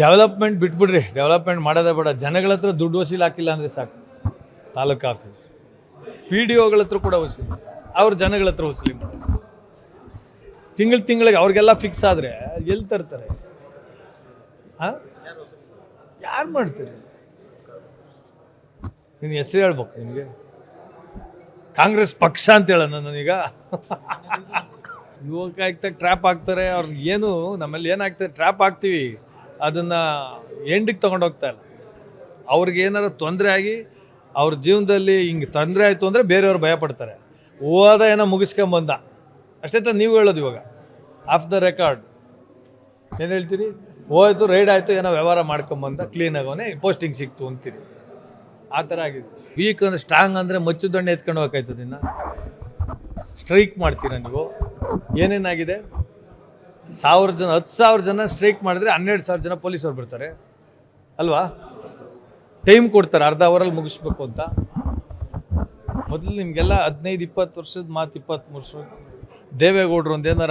Development ಬಿಟ್ಬಿಡ್ರಿ. Development ಮಾಡೋದೇ ಬೇಡ. ಜನಗಳ ಹತ್ರ ದುಡ್ಡು ವಸೂಲಿ ಹಾಕಿಲ್ಲ ಅಂದರೆ ಸಾಕು. ತಾಲೂಕು ಆಫೀಸ್. ಪಿ ಡಿ ಒಗಳ ಹತ್ರ ಕೂಡ ವಸೂಲಿ ಅವ್ರ ಜನಗಳ ಹತ್ರ ವಸೂಲಿ ಮಾಡಿ. ತಿಂಗಳು ತಿಂಗಳಿಗೆ ಅವ್ರಿಗೆಲ್ಲ ಫಿಕ್ಸ್ ಆದರೆ ಎಲ್ಲಿ ತರ್ತಾರೆ? ಹಾಂ ಯಾರು ಮಾಡ್ತೀರಿ? ನೀನು ಹೆಸರು ಹೇಳ್ಬೇಕು ನಿಮಗೆ. ಕಾಂಗ್ರೆಸ್ ಪಕ್ಷ ಅಂತ ಹೇಳೋಣ ನನೀಗ. ಯುವಕ ಆಗ್ತಾ ಟ್ರ್ಯಾಪ್ ಆಗ್ತಾರೆ. ಅವ್ರಿಗೆ ಏನು ನಮ್ಮಲ್ಲಿ ಏನಾಗ್ತದೆ ಟ್ರ್ಯಾಪ್ ಆಗ್ತೀವಿ. ಅದನ್ನು ಎಂಡಿಗೆ ತೊಗೊಂಡೋಗ್ತಾ ಇಲ್ಲ. ಅವ್ರಿಗೆ ಏನಾರು ತೊಂದರೆ ಆಗಿ ಅವ್ರ ಜೀವನದಲ್ಲಿ ಹಿಂಗೆ ತೊಂದರೆ ಆಯಿತು ಅಂದರೆ ಬೇರೆಯವ್ರು ಭಯಪಡ್ತಾರೆ ಓದ ಏನೋ ಮುಗಿಸ್ಕೊಂಬಂದ ಅಷ್ಟೇ ತಾನೇ ನೀವು ಹೇಳೋದು ಇವಾಗ. ಆಫ್ ದ ರೆಕಾರ್ಡ್ ಏನು ಹೇಳ್ತೀರಿ? ಹೋಯ್ತು, ರೈಡ್ ಆಯಿತು, ಏನೋ ವ್ಯವಹಾರ ಮಾಡ್ಕೊಂಬಂದ ಕ್ಲೀನ್ ಆಗೋನೆ ಪೋಸ್ಟಿಂಗ್ ಸಿಕ್ತು ಅಂತೀರಿ. ಆ ಥರ ಆಗಿದೆ. ವೀಕ್ ಅಂದರೆ ಸ್ಟ್ರಾಂಗ್ ಅಂದರೆ ಮಚ್ಚು ದೊಣ್ಣೆ ಎತ್ಕೊಂಡು ಹೋಗ್ತಾಯ್ತದ ಇನ್ನು. ಸ್ಟ್ರೈಕ್ ಮಾಡ್ತೀರಾ ನೀವು? ಏನೇನಾಗಿದೆ? ಸಾವಿರ ಜನ, ಹತ್ತು ಸಾವಿರ ಜನ ಸ್ಟ್ರೈಕ್ ಮಾಡಿದ್ರೆ ಹನ್ನೆರಡು ಸಾವಿರ ಜನ ಪೊಲೀಸವ್ರು ಬರ್ತಾರೆ. ಅಲ್ವಾ? ಟೈಮ್ ಕೊಡ್ತಾರೆ, ಅರ್ಧ ಅವರಲ್ಲಿ ಮುಗಿಸ್ಬೇಕು ಅಂತ. ಮೊದಲು ನಿಮಗೆಲ್ಲ ಹದಿನೈದು, ಇಪ್ಪತ್ತು ವರ್ಷದ ಮಾತು ಇಪ್ಪತ್ತ್ಮೂರು ವರ್ಷ ದೇವೇಗೌಡರು ಒಂದು ಏನಾರ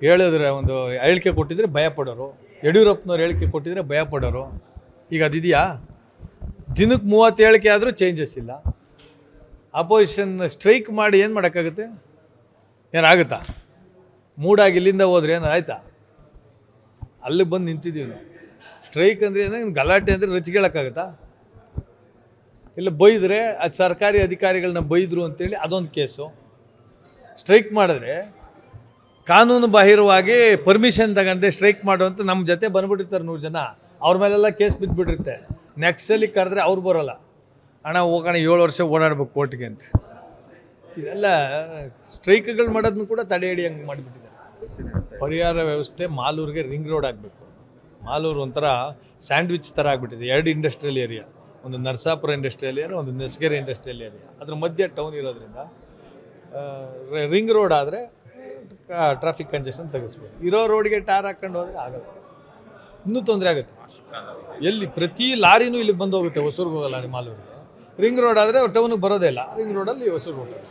ಹೇಳಿದ್ರೆ, ಒಂದು ಹೇಳಿಕೆ ಕೊಟ್ಟಿದ್ರೆ ಭಯ ಪಡೋರು. ಯಡಿಯೂರಪ್ಪನವ್ರು ಹೇಳಿಕೆ ಕೊಟ್ಟಿದ್ರೆ ಭಯ ಪಡೋರು. ಈಗ ಅದಿದೆಯಾ? ದಿನಕ್ಕೆ ಮೂವತ್ತು ಹೇಳಿಕೆ ಆದರೂ ಚೇಂಜಸ್ ಇಲ್ಲ. ಅಪೋಸಿಷನ್ ಸ್ಟ್ರೈಕ್ ಮಾಡಿ ಏನು ಮಾಡೋಕ್ಕಾಗುತ್ತೆ? ಏನಾಗುತ್ತಾ? ಮೂಡಾಗಿ ಇಲ್ಲಿಂದ ಹೋದ್ರೆ ಏನು ಆಯ್ತಾ? ಅಲ್ಲಿ ಬಂದು ನಿಂತಿದ್ದೀವಿ ನಾವು. ಸ್ಟ್ರೈಕ್ ಅಂದರೆ ಏನೋ ಗಲಾಟೆ ಅಂದರೆ ರಚಿಗೆಳಕ್ಕಾಗತ್ತಾ? ಇಲ್ಲ ಬೈದರೆ ಅದು ಸರ್ಕಾರಿ ಅಧಿಕಾರಿಗಳನ್ನ ಬೈದರು ಅಂತೇಳಿ ಅದೊಂದು ಕೇಸು. ಸ್ಟ್ರೈಕ್ ಮಾಡಿದ್ರೆ ಕಾನೂನು ಬಾಹಿರವಾಗಿ ಪರ್ಮಿಷನ್ ತಗೊಂಡೆ ಸ್ಟ್ರೈಕ್ ಮಾಡುವಂತ ನಮ್ಮ ಜೊತೆ ಬಂದ್ಬಿಟ್ಟಿರ್ತಾರೆ ನೂರು ಜನ. ಅವ್ರ ಮೇಲೆಲ್ಲ ಕೇಸ್ ಬಿದ್ದುಬಿಟ್ಟಿರುತ್ತೆ ನೆಕ್ಸ್ಟಲ್ಲಿ ಕರೆದ್ರೆ ಅವ್ರು ಬರೋಲ್ಲ. ಹಣ ಹೋಗೋಣ, ಏಳು ವರ್ಷ ಓಡಾಡ್ಬೇಕು ಕೋರ್ಟ್ಗೆ ಅಂತ. ಇದೆಲ್ಲ ಸ್ಟ್ರೈಕ್ಗಳು ಮಾಡೋದನ್ನು ಕೂಡ ತಡೆ ಹಿಡಿಯಂಗೆ ಮಾಡಿಬಿಟ್ಟಿದ್ದಾರೆ ಪರಿಹಾರ ವ್ಯವಸ್ಥೆ ಮಾಲೂರಿಗೆ ರಿಂಗ್ ರೋಡ್ ಆಗಬೇಕು. ಮಾಲೂರು ಒಂಥರ ಸ್ಯಾಂಡ್ವಿಚ್ ಥರ ಆಗಿಬಿಟ್ಟಿದೆ. ಎರಡು ಇಂಡಸ್ಟ್ರಿಯಲ್ ಏರಿಯಾ. ಒಂದು ನರಸಾಪುರ ಇಂಡಸ್ಟ್ರಿಯಲ್ ಏರಿಯಾ, ಒಂದು ನೆಸ್ಗೆರೆ ಇಂಡಸ್ಟ್ರಿಯಲ್ ಏರಿಯಾ. ಅದ್ರ ಮಧ್ಯೆ ಟೌನ್ ಇರೋದ್ರಿಂದ ರಿಂಗ್ ರೋಡ್ ಆದರೆ ಟ್ರಾಫಿಕ್ ಕಂಜೆಷನ್ ತೆಗೆಸ್ಬೋದು. ಇರೋ ರೋಡ್ಗೆ ಟಾರ್ ಹಾಕ್ಕೊಂಡು ಹೋದರೆ ಆಗಲ್ಲ. ಇನ್ನೂ ತೊಂದರೆ ಆಗುತ್ತೆ. ಎಲ್ಲಿ ಪ್ರತಿ ಲಾರಿನೂ ಇಲ್ಲಿ ಬಂದು ಹೋಗುತ್ತೆ, ಹೊಸೂರ್ಗೆ ಹೋಗಲ್ಲ ಮಾಲೂರಿಗೆ. ರಿಂಗ್ ರೋಡ್ ಆದರೆ ಟೌನಿಗೆ ಬರೋದೇ ಇಲ್ಲ. ರಿಂಗ್ ರೋಡಲ್ಲಿ ಹೊಸೂರ್ಗೆ ಹೋಗ್ತಾರೆ.